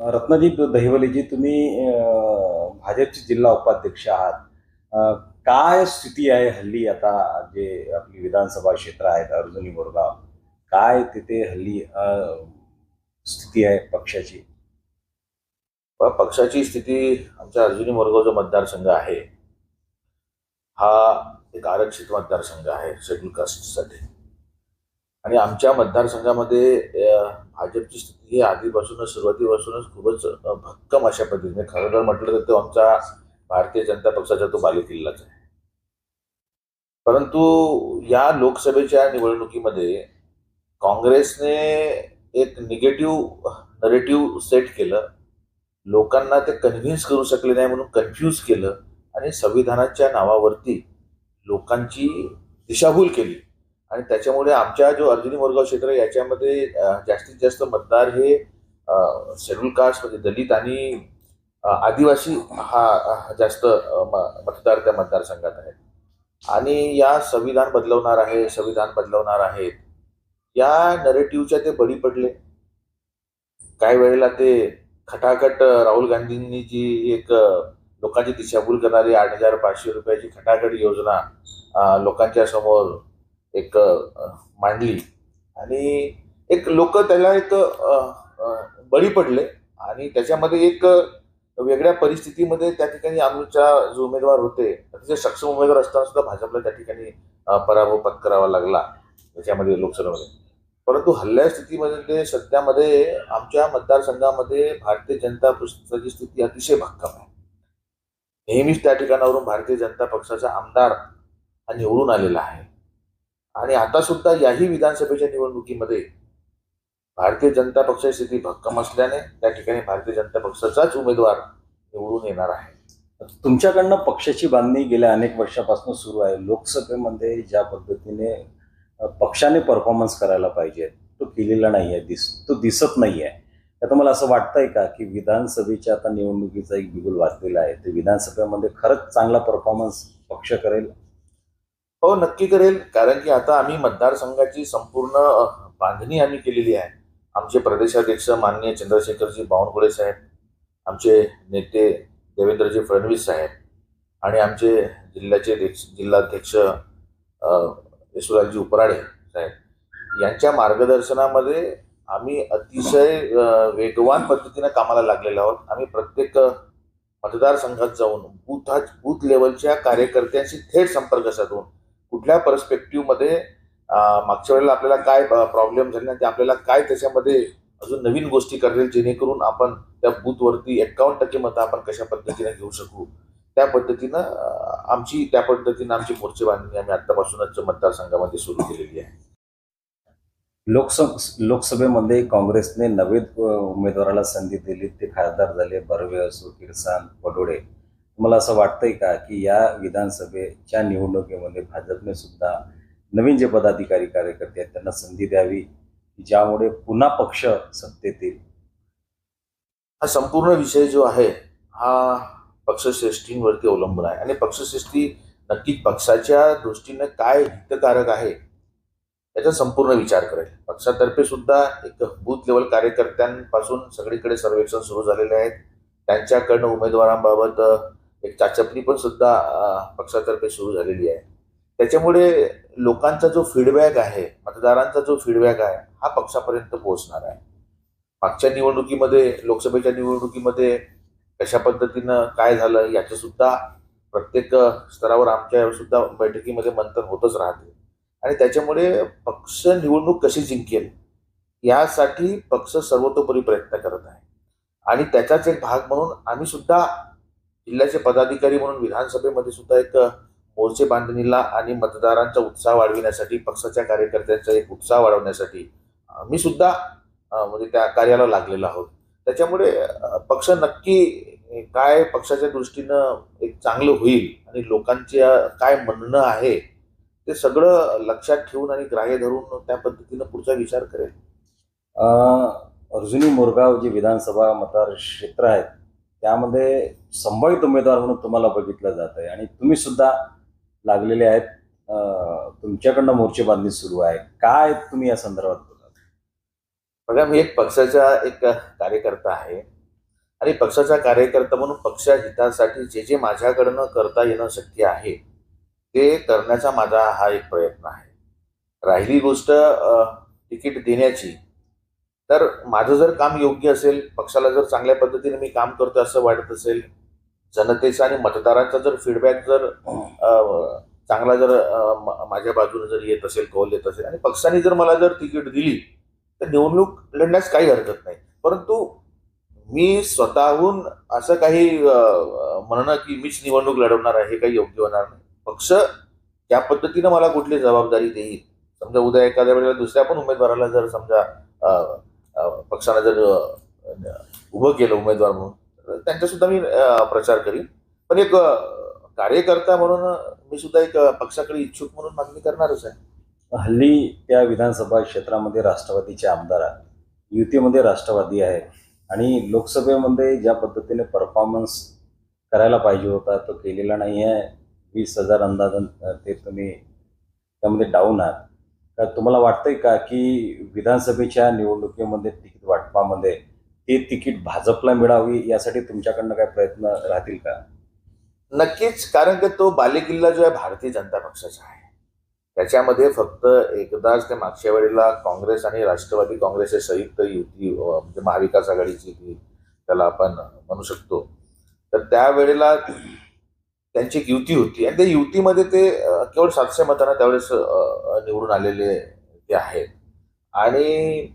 रत्नदीप दहिवलीजी तुम्ही भाजपचे जिल्हा उपाध्यक्ष आहात. काय स्थिती आहे हल्ली आता जे आपली विधानसभा क्षेत्र आहेत अर्जुनी बोरगाव? काय तिथे हल्ली स्थिती आहे पक्षाची? पक्षाची स्थिती आमच्या अर्जुनी मोरगाव जो मतदारसंघ आहे. हा एक आरक्षित मतदारसंघ आहे शेड्यूल कास्टसाठी. आणि आमच्या मतदारसंघामध्ये भाजपची स्थिती ही आधीपासूनच सुरुवातीपासूनच खूपच भक्कम अशा पद्धतीने. खरं तर म्हटलं तर तो आमचा भारतीय जनता पक्षाचा तो बालेकिल्लाच आहे. परंतु या लोकसभेच्या निवडणुकीमध्ये काँग्रेसने एक निगेटिव्ह नरेटिव्ह सेट केलं. लोकांना ते कन्व्हिन्स करू शकले नाही म्हणून कन्फ्यूज केलं. आणि संविधानाच्या नावावरती लोकांची दिशाभूल केली. आणि त्याच्यामुळे आमच्या जो अर्जुनी मोरगाव क्षेत्र याच्यामध्ये जास्तीत जास्त मतदार हे शेड्यूल कास्ट म्हणजे दलित आणि आदिवासी हा जास्त म- मतदार त्या मतदारसंघात आहेत. आणि या संविधान बदलवणार आहे संविधान बदलवणार आहेत. या नरेटिव्हच्या ते बळी पडले. काही वेळेला ते खटाखट राहुल गांधींनी जी एक लोकांची दिशाभूल करणारी आठ हजार पाचशे रुपयाची खटाखट योजना लोकांच्या समोर एक मांडली. आणि एक लोक त्याला एक बळी पडले. आणि त्याच्यामध्ये एक वेगळ्या परिस्थितीमध्ये त्या ठिकाणी आमच्या जो उमेदवार होते अतिशय सक्षम उमेदवार असताना सुद्धा भाजपला त्या ठिकाणी पराभव पत्करावा लागला त्याच्यामध्ये लोकसभेमध्ये. परंतु हल्ल्या स्थितीमध्ये सध्यामध्ये आमच्या मतदारसंघामध्ये भारतीय जनता पक्षाची स्थिती अतिशय भक्कम आहे. नेहमीच त्या ठिकाणावरून भारतीय जनता पक्षाचा आमदार हा निवडून आलेला आहे. आणि आता सुद्धा याही विधानसभेच्या निवडणुकीमध्ये भारतीय जनता पक्षाची स्थिती भक्कम असल्याने त्या ठिकाणी भारतीय जनता पक्षाचाच उमेदवार निवडून येणार आहे. तुमच्याकडनं पक्षाची बांधणी गेल्या अनेक वर्षापासून सुरू आहे. लोकसभेमध्ये ज्या पद्धतीने पक्षाने परफॉर्मन्स करायला पाहिजे तो केलेला नाही आहे दिस तो दिसत नाही आहे तर मला असं वाटतंय का की विधानसभेच्या आता निवडणुकीचा एक बिगुल वाचलेला आहे. ते विधानसभेमध्ये खरंच चांगला परफॉर्मन्स पक्ष करेल हो नक्की करेल. कारण की आता आम्ही मतदारसंघाची संपूर्ण बांधणी आम्ही केलेली आहे. आमचे प्रदेशाध्यक्ष माननीय चंद्रशेखरजी बावनकुळे साहेब आमचे नेते देवेंद्रजी फडणवीस साहेब आणि आमचे जिल्ह्याचे अध्यक्ष जिल्हाध्यक्ष अ, उपराडे साहेब. यांच्या मार्गदर्शनामध्ये आम्ही अतिशय वेगवान पद्धतीनं कामाला लागलेलो आहोत. आम्ही प्रत्येक मतदारसंघात जाऊन बूथ बूथ लेवलच्या कार्यकर्त्यांशी थेट संपर्क साधून कुठल्या परस्पेक्टिव्हमध्ये मागच्या वेळेला आपल्याला काय प्रॉब्लेम झाले ते आपल्याला काय त्याच्यामध्ये अजून नवीन गोष्टी करेल जेणेकरून आपण त्या बूथवरती एकावन्न टक्के मतं आपण कशा पद्धतीने घेऊ शकू? त्या पद्धतीनं आमची त्या पद्धतीनं आमची मोर्चे बांधणी आम्ही आतापासूनच मतदारसंघामध्ये सुरू केलेली आहे. लोकसभ लोकसभेमध्ये काँग्रेसने नवे उमेदवाराला संधी दिली. ते खासदार झाले बर्वे असो किरसान पडोडे मला असं वाटतंय का की या विधानसभेच्या निवडणुकीमध्ये भाजपने सुद्धा नवीन जे पदाधिकारी कार्यकर्ते आहेत त्यांना संधी द्यावी ज्यामुळे पुन्हा पक्ष सत्तेत येईल? हा संपूर्ण विषय जो आहे हा पक्षश्रेष्ठींवरती अवलंबून आहे. आणि पक्षश्रेष्ठी नक्कीच पक्षाच्या दृष्टीने काय हितकारक आहे याचा संपूर्ण विचार करेल. पक्षातर्फे सुद्धा एक बूथ लेवल कार्यकर्त्यांपासून सगळीकडे सर्वेक्षण सुरू झालेले आहेत. त्यांच्याकडनं उमेदवारांबाबत एक चाचपणी पण सुद्धा पक्षातर्फे सुरू झालेली आहे. त्याच्यामुळे लोकांचा जो फीडबॅक आहे मतदारांचा जो फीडबॅक आहे हा पक्षापर्यंत पोहोचणार आहे. मागच्या निवडणुकीमध्ये लोकसभेच्या निवडणुकीमध्ये कशा पद्धतीनं काय झालं याचं सुद्धा प्रत्येक स्तरावर आमच्या सुद्धा बैठकीमध्ये मंथन होतच राहते. आणि त्याच्यामुळे पक्ष निवडणूक कशी जिंकेल यासाठी पक्ष सर्वतोपरी प्रयत्न करत आहे. आणि त्याचाच एक भाग म्हणून आम्ही सुद्धा जिल्ह्याचे पदाधिकारी म्हणून विधानसभेमध्ये सुद्धा एक मोर्चे बांधणीला आणि मतदारांचा उत्साह वाढविण्यासाठी पक्षाच्या कार्यकर्त्यांचा एक उत्साह वाढवण्यासाठी मी सुद्धा म्हणजे त्या कार्याला लागलेलो आहोत. त्याच्यामुळे पक्ष नक्की काय पक्षाच्या दृष्टीनं एक चांगलं होईल आणि लोकांचे काय म्हणणं आहे ते सगळं लक्षात ठेवून आणि ग्राह्य धरून त्या पद्धतीनं पुढचा विचार करेल. अर्जुनी मोरगाव जे विधानसभा मतदार क्षेत्र आहेत त्यामध्ये संभावित उमेदवार म्हणून तुम्हाला बघितलं जात आहे. आणि तुम्ही सुद्धा लागलेले आहेत. तुमच्याकडनं मोर्चे बांधणी सुरू आहे. काय तुम्ही या संदर्भात बोला बघा मी एक पक्षाचा एक कार्यकर्ता आहे. आणि पक्षाचा कार्यकर्ता म्हणून पक्षहितासाठी जे जे माझ्याकडनं करता येणं शक्य आहे ते करण्याचा माझा हा एक प्रयत्न आहे. राहिली गोष्ट तिकीट देण्याची. तर माझं जर काम योग्य असेल पक्षाला जर चांगल्या पद्धतीने मी काम करतो असं वाटत असेल जनतेचा आणि मतदारांचा जर फीडबॅक जर चांगला जर माझ्या बाजूने जर येत असेल कौल येत असेल आणि पक्षाने जर मला जर तिकीट दिली तर निवडणूक लढण्यास काही हरकत नाही. परंतु मी स्वतःहून असं काही म्हणणं की मीच निवडणूक लढवणार आहे हे काही योग्य होणार नाही. पक्ष त्या पद्धतीनं मला कुठली जबाबदारी देईल? समजा उद्या एखाद्या वेळेला दुसऱ्या पण उमेदवाराला जर समजा पक्षानं जर उभं केलं उमेदवार म्हणून तर त्यांच्यासुद्धा मी प्रचार करीन. पण एक कार्यकर्ता म्हणून मी सुद्धा एक पक्षाकडे इच्छुक म्हणून मागणी करणारच आहे. हल्ली त्या विधानसभा क्षेत्रामध्ये राष्ट्रवादीचे आमदार आहेत. युतीमध्ये राष्ट्रवादी आहे आणि लोकसभेमध्ये ज्या पद्धतीने परफॉर्मन्स करायला पाहिजे होता तो केलेला नाही आहे वीस हजार अंदाजन ते तुम्ही त्यामध्ये डाऊन आहात. तुम्हाला वाटतंय का की विधानसभेच्या निवडणुकीमध्ये तिकीट वाटपामध्ये ते तिकीट भाजपला मिळावी यासाठी तुमच्याकडनं काय प्रयत्न राहतील का? नक्कीच कारण की तो बालेकिल्ला जो आहे भारतीय जनता पक्षाचा आहे. त्याच्यामध्ये फक्त एकदाच ते मागच्या वेळेला काँग्रेस आणि राष्ट्रवादी काँग्रेसचे संयुक्त युती म्हणजे महाविकास आघाडीची त्याला आपण म्हणू शकतो. तर त्यावेळेला त्यांची एक युती होती. आणि त्या युतीमध्ये ते केवळ सातशे मतांना त्यावेळेस निवडून आलेले ते आहेत. आणि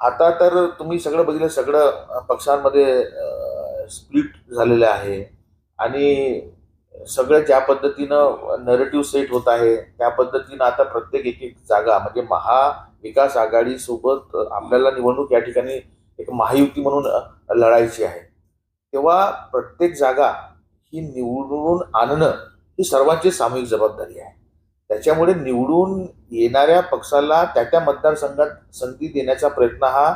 आता तर तुम्ही सगळं बघितलं सगळं पक्षांमध्ये स्प्लिट झालेलं आहे. आणि सगळं ज्या पद्धतीनं नरेटिव्ह सेट होत आहे त्या पद्धतीनं आता प्रत्येक एक एक जागा म्हणजे महाविकास आघाडीसोबत आपल्याला निवडणूक या ठिकाणी एक महायुती म्हणून लढायची आहे. तेव्हा प्रत्येक जागा ही निवडून आणणं ही सर्वांची सामूहिक जबाबदारी आहे. त्याच्यामुळे निवडून येणाऱ्या पक्षाला त्या त्या मतदारसंघात संधी देण्याचा प्रयत्न हा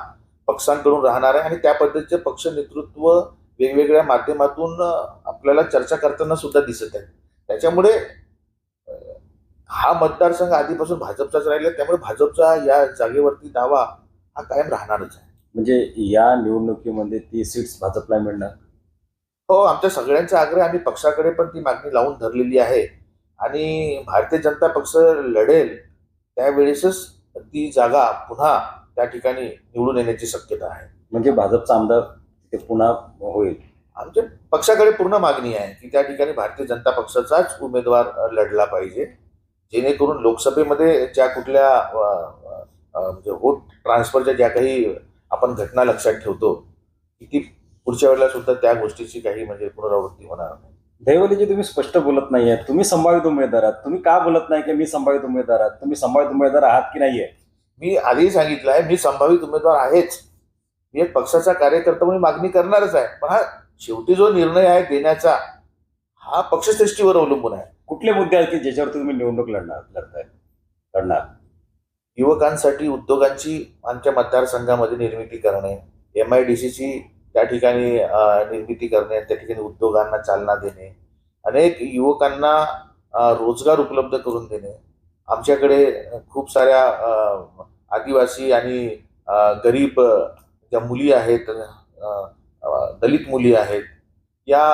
पक्षांकडून राहणार आहे आणि त्या पद्धतीचे पक्ष नेतृत्व वेगवेगळ्या माध्यमातून आपल्याला चर्चा करताना सुद्धा दिसत आहे त्याच्यामुळे हा मतदारसंघ आधीपासून भाजपचाच राहिला त्यामुळे भाजपचा या जागेवरती दावा हा कायम राहणारच आहे. म्हणजे या निवडणुकीमध्ये ती सीट्स भाजपला मिळणार? हो आमच्या सगळ्यांचा आग्रह आम्ही पक्षाकडे पण ती मागणी लावून धरलेली आहे. आणि भारतीय जनता पक्ष लढेल त्यावेळेसच ती जागा पुन्हा त्या ठिकाणी निवडून येण्याची शक्यता आहे. म्हणजे भाजपचा आमदार ते पुन्हा होईल. आमच्या पक्षाकडे पूर्ण मागणी आहे की त्या ठिकाणी भारतीय जनता पक्षाचाच उमेदवार लढला पाहिजे. जेणेकरून लोकसभेमध्ये ज्या कुठल्या म्हणजे वोट ट्रान्सफरच्या ज्या काही आपण घटना लक्षात ठेवतो की ती पुढच्या वेळेला सुद्धा त्या गोष्टीची काही म्हणजे पुनरावृत्ती होणार नाही. दैवलीजी तुम्ही स्पष्ट बोलत नाही आहात तुम्ही संभावित उमेदवार आहात. तुम्ही का बोलत नाही की मी संभावित उमेदवार आहात? तुम्ही संभावित उमेदवार आहात की नाहीये? मी आधीही सांगितलं आहे मी संभावित उमेदवार आहेच. मी एक पक्षाचा कार्यकर्ता म्हणून मागणी करणारच आहे. पण हा शेवटी जो निर्णय आहे देण्याचा हा पक्षश्रेष्ठीवर अवलंबून आहे. कुठले मुद्दे आहेत की ज्याच्यावर तुम्ही निवडणूक लढणार लढताय लढणार? युवकांसाठी उद्योगांची आमच्या मतदारसंघामध्ये निर्मिती करणे एम आय डी सीची त्या ठिकाणी निर्मिती करणे त्या ठिकाणी उद्योगांना चालना देणे अनेक युवकांना रोजगार उपलब्ध करून देणे. आमच्याकडे खूप साऱ्या आदिवासी आणि गरीब ज्या मुली आहेत दलित मुली आहेत या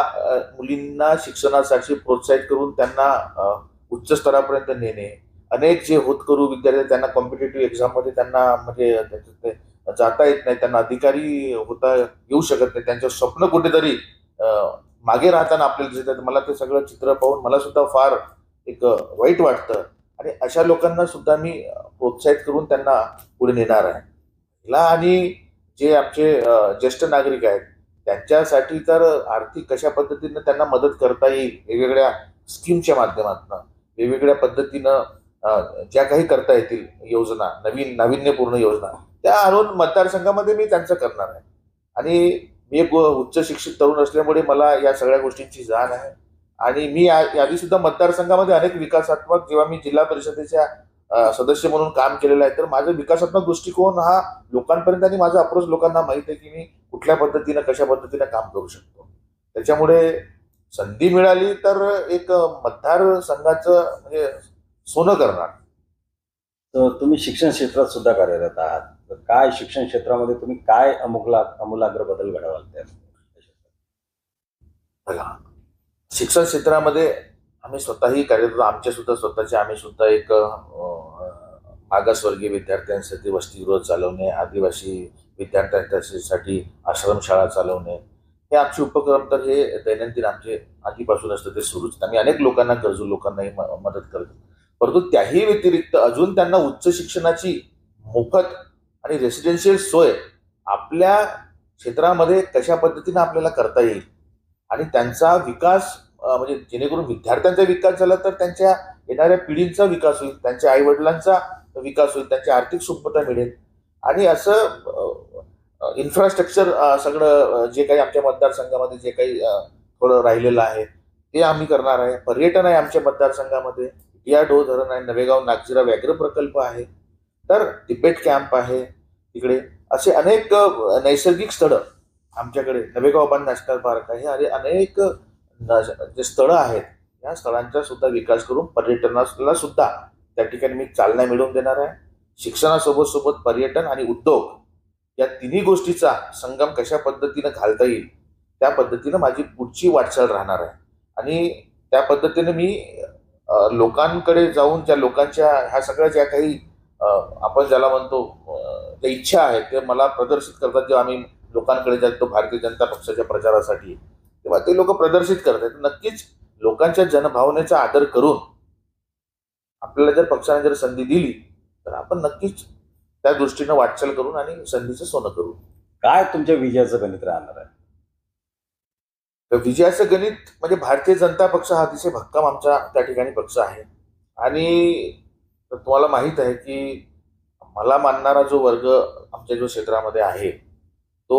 मुलींना शिक्षणासाठी प्रोत्साहित करून त्यांना उच्च स्तरापर्यंत नेणे. अनेक जे होतकरू विद्यार्थी त्यांना कॉम्पिटेटिव्ह एक्झाममध्ये त्यांना म्हणजे त्याच्यात ते जाता येत नाही त्यांना अधिकारी होता येऊ शकत नाही त्यांचं स्वप्न कुठेतरी मागे राहताना आपल्याला दिसतात मला ते सगळं चित्र पाहून मला सुद्धा फार एक वाईट वाटतं. आणि अशा लोकांना सुद्धा मी प्रोत्साहित करून त्यांना पुढे नेणार आहे. ला आणि जे आमचे ज्येष्ठ नागरिक आहेत त्यांच्यासाठी तर आर्थिक कशा पद्धतीनं त्यांना मदत करता येईल? वेगवेगळ्या स्कीमच्या माध्यमातून वेगवेगळ्या पद्धतीनं ज्या काही करता येतील योजना नवीन नाविन्यपूर्ण योजना त्या आणून मतदारसंघामध्ये मी त्यांचं करणार आहे. आणि मी एक उच्च शिक्षित तरुण असल्यामुळे मला या सगळ्या गोष्टींची जाण आहे. आणि मी या- याआधी सुद्धा मतदारसंघामध्ये अनेक विकासात्मक जेव्हा मी जिल्हा परिषदेच्या सदस्य म्हणून काम केलेलं आहे तर माझा विकासात्मक दृष्टिकोन हा लोकांपर्यंत आणि माझा अप्रोच लोकांना माहीत आहे की मी कुठल्या पद्धतीनं कशा पद्धतीनं काम करू शकतो. त्याच्यामुळे संधी मिळाली तर एक मतदारसंघाचं म्हणजे सोनं करणार. तर तुम्ही शिक्षण क्षेत्रात सुद्धा कार्यरत आहात. तर काय शिक्षण क्षेत्रामध्ये तुम्ही काय अमुकला अमूलाग्र बदल घडवाल त्यात बघा शिक्षण क्षेत्रामध्ये आम्ही स्वतःही कार्यरत आमच्या सुद्धा स्वतःचे आम्ही सुद्धा एक मागासवर्गीय विद्यार्थ्यांसाठी वसतिगृह चालवणे आदिवासी विद्यार्थ्यांसाठी आश्रमशाळा चालवणे. हे आमचे उपक्रम तर हे दैनंदिन आमचे आधीपासून असतं ते सुरूच. आम्ही अनेक लोकांना गरजू लोकांनाही मदत करतो परंतु त्याही व्यतिरिक्त अजून त्यांना उच्च शिक्षणाची मोफत आणि रेसिडेन्शियल सोय आपल्या क्षेत्रामध्ये कशा पद्धतीने आपल्याला करता येईल? आणि त्यांचा विकास म्हणजे जेणेकरून विद्यार्थ्यांचा विकास झाला तर त्यांच्या येणाऱ्या पिढींचा विकास होईल त्यांच्या आईवडिलांचा विकास होईल त्यांची आर्थिक सुपता मिळेल. आणि असं इन्फ्रास्ट्रक्चर सगळं जे काही आमच्या मतदारसंघामध्ये जे काही थोडं राहिलेलं आहे ते आम्ही करणार आहे. पर्यटन आहे आमच्या मतदारसंघामध्ये. या डो धरण आहे नवेगाव नागझिरा व्याघ्र प्रकल्प आहे. तर तिबेट कॅम्प आहे. तिकडे असे अनेक नैसर्गिक स्थळं आमच्याकडे नवेगाव बांध नॅशनल पार्क आहे. अरे अनेक न- जे स्थळं आहेत या स्थळांचा सुद्धा विकास करून पर्यटनाला सुद्धा त्या ठिकाणी मी चालना मिळवून देणार आहे. शिक्षणासोबत सोबत पर्यटन आणि उद्योग या तिन्ही गोष्टीचा संगम कशा पद्धतीनं घालता येईल त्या पद्धतीनं माझी पुढची वाटचाल राहणार आहे. आणि त्या पद्धतीनं मी लोकांकडे जाऊन त्या लोकांच्या ह्या सगळ्या ज्या काही आपण ज्याला म्हणतो त्या इच्छा आहेत ते मला प्रदर्शित करतात जेव्हा आम्ही लोकांकडे जातो भारतीय जनता पक्षाच्या प्रचारासाठी. तेव्हा ते लोक प्रदर्शित करतात. नक्कीच लोकांच्या जनभावनेचा आदर करून आपल्याला जर पक्षाने जर संधी दिली तर आपण नक्कीच त्या दृष्टीनं वाटचाल करून आणि संधीचं सोनं करू. काय तुमच्या विजयाचं गणित राहणार आहे? तर विजयाचं गणित म्हणजे भारतीय जनता पक्ष हा अतिशय भक्कम आमचा त्या ठिकाणी पक्ष आहे. आणि तुम्हाला माहीत आहे की मला मानणारा जो वर्ग आमच्या जो क्षेत्रामध्ये आहे तो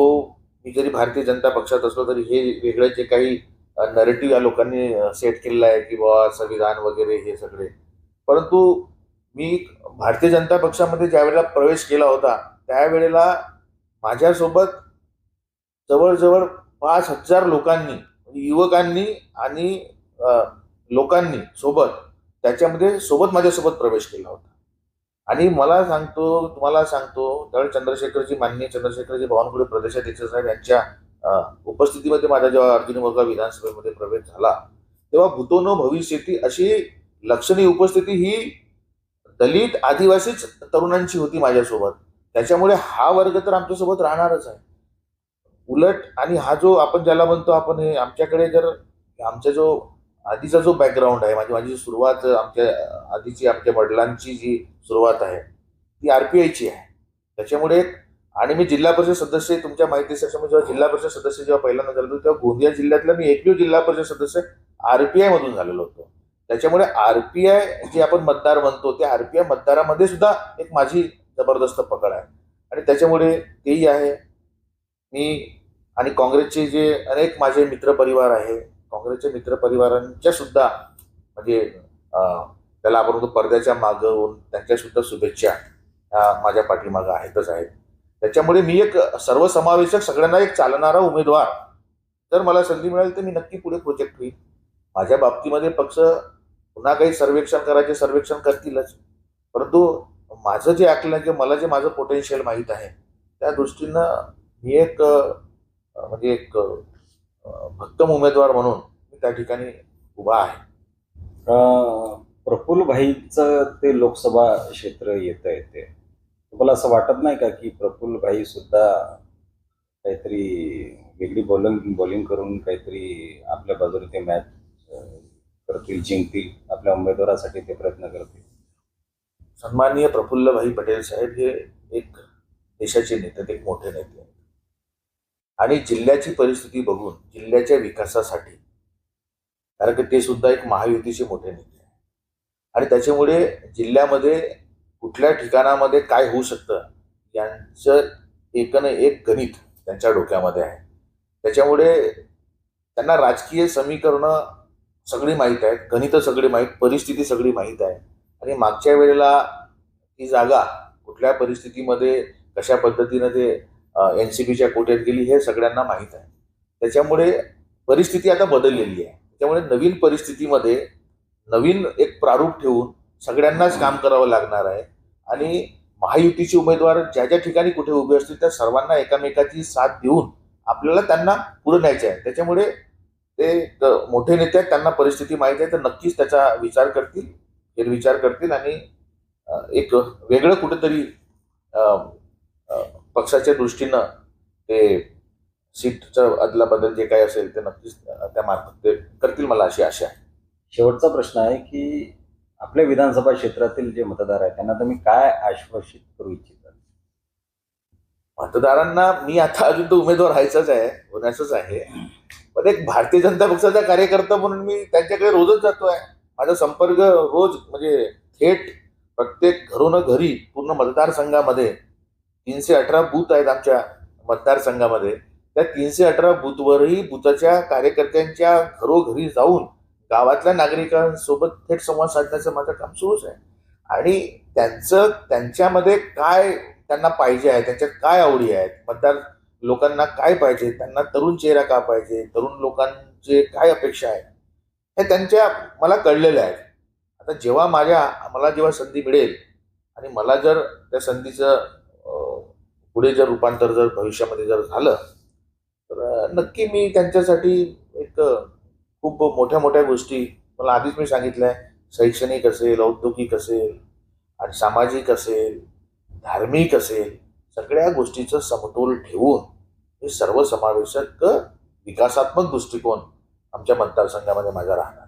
मी जरी भारतीय जनता पक्षात असलो तरी हे वेगळे जे काही नरेटिव्ह या लोकांनी सेट केलेलं आहे की बाबा संविधान वगैरे हे सगळे. परंतु मी भारतीय जनता पक्षामध्ये ज्यावेळेला प्रवेश केला होता त्यावेळेला माझ्यासोबत जवळजवळ पाच हजार लोकांनी युवकांनी आणि लोकांनी सोबत त्याच्यामध्ये सोबत माझ्यासोबत प्रवेश केला होता. आणि मला सांगतो तुम्हाला सांगतो त्यावेळी चंद्रशेखरजी माननीय चंद्रशेखरजी बावनकुळे प्रदेशाध्यक्ष साहेब यांच्या उपस्थितीमध्ये माझा जेव्हा अर्जुन मोरगाव विधानसभेमध्ये प्रवेश झाला तेव्हा भूतोनो भविष्यती अशी लक्षणीय उपस्थिती ही दलित आदिवासीच तरुणांची होती माझ्यासोबत. त्याच्यामुळे हा वर्ग तर आमच्यासोबत राहणारच आहे. उलट आणि हा जो आपण ज्याला म्हणतो आपण हे आमच्याकडे जर आमचा जो आधीचा जो बॅकग्राऊंड आहे माझी माझी सुरुवात आमच्या आधीची आमच्या वडिलांची जी सुरुवात आहे ती आर पी आयची आहे. त्याच्यामुळे आणि मी जिल्हा परिषद सदस्य तुमच्या माहितीसाठी जेव्हा जिल्हा परिषद सदस्य जेव्हा पहिल्यांदा झालो होतो तेव्हा गोंदिया जिल्ह्यातला मी एकमेव जिल्हा परिषद सदस्य आर पी आयमधून झालेलो होतो. त्याच्यामुळे आर पी आय जे आपण मतदार म्हणतो त्या आय मतदारामध्ये सुद्धा एक माझी जबरदस्त पकड आहे. आणि त्याच्यामुळे तेही आहे. मी आणि काँग्रेसचे जे अनेक माझे मित्रपरिवार आहे काँग्रेसच्या मित्रपरिवारांच्या सुद्धा म्हणजे त्याला आपण पडद्याच्या मागं त्यांच्या सुद्धा शुभेच्छा ह्या माझ्या पाठीमागं आहेतच आहेत. त्याच्यामुळे मी एक सर्वसमावेशक सगळ्यांना एक चालणारा उमेदवार. जर मला संधी मिळाली तर मी नक्की पुढे प्रोजेक्ट होईल. माझ्या बाबतीमध्ये पक्ष पुन्हा काही सर्वेक्षण करायचे सर्वेक्षण करतीलच. परंतु माझं जे आकलन किंवा मला जे माझं पोटेन्शियल माहीत आहे त्या दृष्टीनं मी एक म्हणजे एक भक्कम उमेदवार म्हणून मी त्या ठिकाणी उभा आहे. अं, प्रफुल्ल भाईचं ते लोकसभा क्षेत्र येत आहे ते. तुम्हाला असं वाटत नाही का की प्रफुल्ल भाई सुद्धा काहीतरी वेगळी बॉलिंग बॉलिंग करून काहीतरी आपल्या बाजूने ते मॅच करतील जिंकतील आपल्या उमेदवारासाठी ते प्रयत्न करतील? सन्माननीय प्रफुल्लभाई पटेल साहेब हे एक देशाचे नेते एक मोठे नेते. आहेत. आणि जिल्ह्याची परिस्थिती बघून जिल्ह्याच्या विकासासाठी. कारण की ते सुद्धा एक महायुतीचे मोठे नेते आहे आणि त्याच्यामुळे जिल्ह्यामध्ये कुठल्या ठिकाणामध्ये काय होऊ शकतं यांचं एकन एक गणित त्यांच्या डोक्यामध्ये आहे. त्याच्यामुळे त्यांना राजकीय समीकरणं सगळी माहीत आहेत गणितं सगळी माहीत परिस्थिती सगळी माहीत आहे. आणि मागच्या वेळेला ती जागा कुठल्या परिस्थितीमध्ये कशा पद्धतीनं ते एन सी बीच्या कोट्यात गेली हे सगळ्यांना माहीत आहे. त्याच्यामुळे परिस्थिती आता बदललेली आहे. त्यामुळे नवीन परिस्थितीमध्ये नवीन एक प्रारूप ठेवून सगळ्यांनाच काम करावं लागणार आहे. आणि महायुतीचे उमेदवार ज्या ज्या ठिकाणी कुठे उभे असतील त्या सर्वांना एकामेकाची साथ देऊन आपल्याला त्यांना पुढे न्यायचे आहे. त्याच्यामुळे ते मोठे नेते आहेत त्यांना परिस्थिती माहीत आहे तर नक्कीच त्याचा विचार करतील फेरविचार करतील आणि एक वेगळं कुठेतरी पक्षाच्या दृष्टीनं ते सीटचं अदला बदल जे काही असेल ते नक्कीच त्या मार्फत ते करतील मला अशी आशा आहे. शेवटचा प्रश्न आहे की आपल्या विधानसभा क्षेत्रातील जे मतदार आहेत त्यांना तुम्ही काय आश्वासित करू इच्छिता? मतदारांना मी आता अजून तर उमेदवार व्हायचाच आहे होण्याचंच आहे. पण एक भारतीय जनता पक्षाचा कार्यकर्ता म्हणून मी त्यांच्याकडे रोजच जातोय. माझा संपर्क रोज म्हणजे थेट प्रत्येक घरून घरी पूर्ण मतदारसंघामध्ये तीनशे अठरा बूथ आहेत आमच्या मतदारसंघामध्ये. त्या तीनशे अठरा बूथवरही बूथाच्या कार्यकर्त्यांच्या घरोघरी जाऊन गावातल्या नागरिकांसोबत थेट संवाद साधण्याचं माझं काम सुरूच आहे. आणि त्यांचं त्यांच्यामध्ये काय त्यांना पाहिजे आहे त्यांच्यात काय आवडी आहेत मतदार लोकांना काय पाहिजे त्यांना तरुण चेहरा का पाहिजे तरुण लोकांचे काय अपेक्षा आहेत हे त्यांच्या मला कळलेलं आहे. आता जेव्हा माझ्या मला जेव्हा संधी मिळेल आणि मला जर त्या संधीचं पुढे जर रूपांतर जर भविष्यामध्ये जर झालं तर नक्की मी त्यांच्यासाठी एक खूप मोठ्या मोठ्या गोष्टी मला आधीच मी सांगितलं आहे शैक्षणिक असेल औद्योगिक असेल आणि सामाजिक असेल धार्मिक असेल सगळ्या गोष्टीचं समतोल ठेवून हे सर्वसमावेशक विकासात्मक दृष्टिकोन आमच्या मतदारसंघामध्ये माझा राहणार.